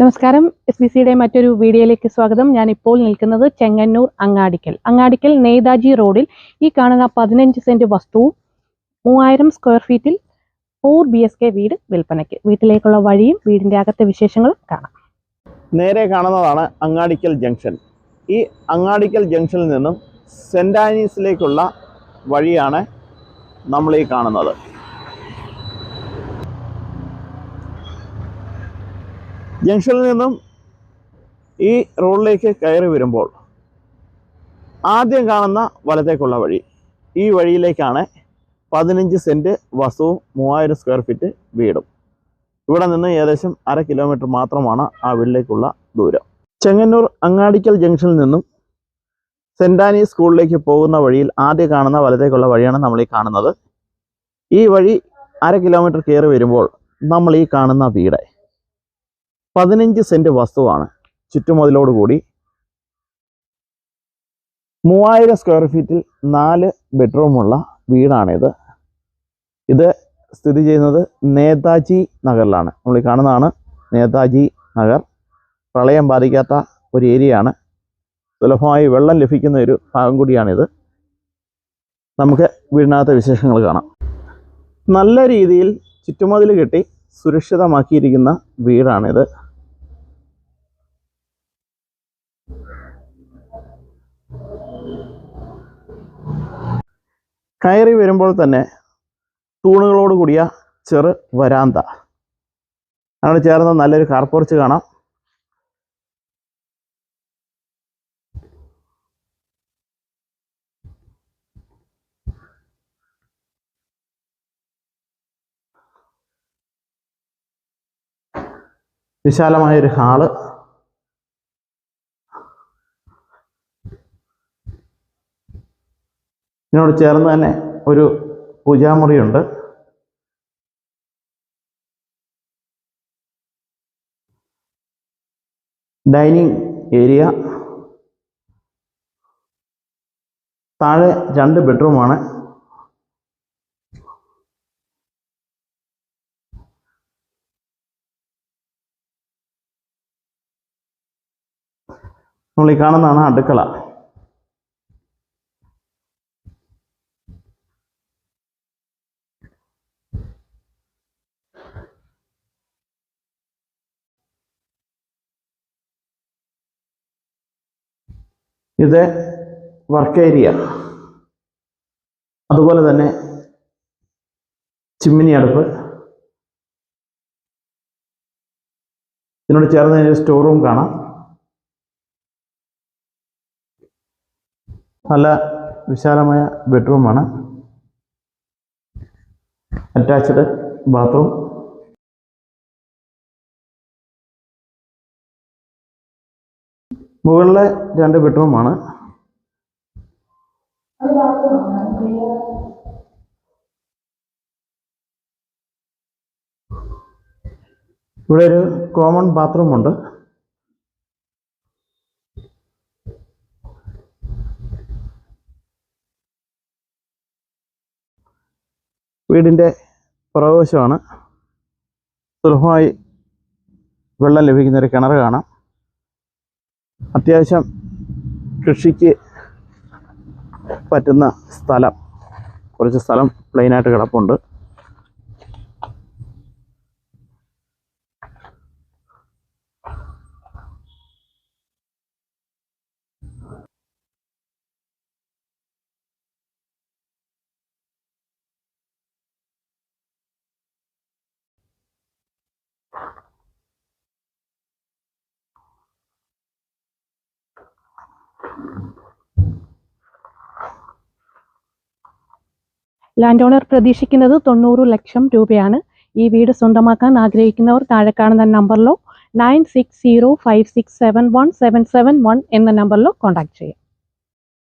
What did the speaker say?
നമസ്കാരം. S B സിയുടെ മറ്റൊരു വീഡിയോയിലേക്ക് സ്വാഗതം. ഞാൻ ഇപ്പോൾ നിൽക്കുന്നത് ചെങ്ങന്നൂർ അങ്ങാടിക്കൽ. അങ്ങാടിക്കൽ നേതാജി റോഡിൽ ഈ കാണുന്ന പതിനഞ്ച് സെന്റ് വസ്തുവും മൂവായിരം സ്ക്വയർ ഫീറ്റിൽ ഫോർ ബി എസ് കെ വീട് വിൽപ്പനയ്ക്ക്. വീട്ടിലേക്കുള്ള വഴിയും വീടിന്റെ അകത്തെ വിശേഷങ്ങളും കാണാം. നേരെ കാണുന്നതാണ് അങ്ങാടിക്കൽ ജംഗ്ഷൻ. ഈ അങ്ങാടിക്കൽ ജംഗ്ഷനിൽ നിന്നും സെന്റ് ആനീസിലേക്കുള്ള വഴിയാണ് നമ്മൾ ഈ കാണുന്നത്. ജംഗ്ഷനിൽ നിന്നും ഈ റോഡിലേക്ക് കയറി വരുമ്പോൾ ആദ്യം കാണുന്ന വലത്തേക്കുള്ള വഴി. ഈ വഴിയിലേക്കാണ് പതിനഞ്ച് സെന്റ് വസ്തുവും മൂവായിരം സ്ക്വയർ ഫീറ്റ് വീടും. ഇവിടെ നിന്ന് ഏകദേശം അര കിലോമീറ്റർ മാത്രമാണ് ആ വീട്ടിലേക്കുള്ള ദൂരം. ചെങ്ങന്നൂർ അങ്ങാടിക്കൽ ജംഗ്ഷനിൽ നിന്നും സെന്റ് ആനി സ്കൂളിലേക്ക് പോകുന്ന വഴിയിൽ ആദ്യം കാണുന്ന വലത്തേക്കുള്ള വഴിയാണ് നമ്മൾ ഈ കാണുന്നത്. ഈ വഴി അര കിലോമീറ്റർ കയറി വരുമ്പോൾ നമ്മൾ ഈ കാണുന്ന വീട്. പതിനഞ്ച് സെന്റ് വസ്തുവാണ് ചുറ്റുമതിലോട് കൂടി. മൂവായിരം സ്ക്വയർ ഫീറ്റിൽ നാല് ബെഡ്റൂമുള്ള വീടാണിത്. ഇത് സ്ഥിതി ചെയ്യുന്നത് നേതാജി നഗറിലാണ്. നമ്മൾ കാണുന്നതാണ് നേതാജി നഗർ. പ്രളയം ബാധിക്കാത്ത ഒരു ഏരിയയാണ്. സുലഭമായി വെള്ളം ലഭിക്കുന്ന ഒരു ഭാഗം കൂടിയാണിത്. നമുക്ക് വീടിനകത്തെ വിശേഷങ്ങൾ കാണാം. നല്ല രീതിയിൽ ചുറ്റുമതിൽ കെട്ടി സുരക്ഷിതമാക്കിയിരിക്കുന്ന വീടാണിത്. കയറി വരുമ്പോൾ തന്നെ തൂണുകളോട് കൂടിയ ചെറു വരാന്ത. അവിടെ ചേർന്ന നല്ലൊരു കാർപ്പുറച്ച് പോർച്ച് കാണാം. വിശാലമായൊരു ഹാൾ. ഇതിനോട് ചേർന്ന് തന്നെ ഒരു പൂജാമുറിയുണ്ട്. Dining area. താഴെ രണ്ട് ബെഡ്റൂമാണ്. നമ്മൾ ഈ കാണുന്നതാണ് അടുക്കള. ഇത് വർക്ക് ഏരിയ അതുപോലെ തന്നെ ചിമ്മിനി അടുപ്പ്. ഇതിനോട് ചേർന്ന് ഒരു സ്റ്റോർ റൂം കാണാം. നല്ല വിശാലമായ ബെഡ്റൂമാണ് അറ്റാച്ച്ഡ് ബാത്റൂം മുകളിലെ രണ്ട് ബെഡ്റൂമാണ് ഇവിടെ ഒരു കോമൺ ബാത്റൂമുണ്ട് വീടിന്റെ പുറകുവശമാണ്. സുലഭമായി വെള്ളം ലഭിക്കുന്നൊരു കിണർ കാണാം. അത്യാവശ്യം കൃഷിക്ക് പറ്റുന്ന സ്ഥലം. കുറച്ച് സ്ഥലം പ്ലെയിനായിട്ട് കിടപ്പുണ്ട്. ലാൻഡ് ഓണർ പ്രതീക്ഷിക്കുന്നത് തൊണ്ണൂറ് ലക്ഷം രൂപയാണ്. ഈ വീട് സ്വന്തമാക്കാൻ ആഗ്രഹിക്കുന്നവർ താഴെ കാണുന്ന നമ്പറിലോ nine six zero five six seven one seven seven one എന്ന നമ്പറിലോ കോൺടാക്ട് ചെയ്യാം.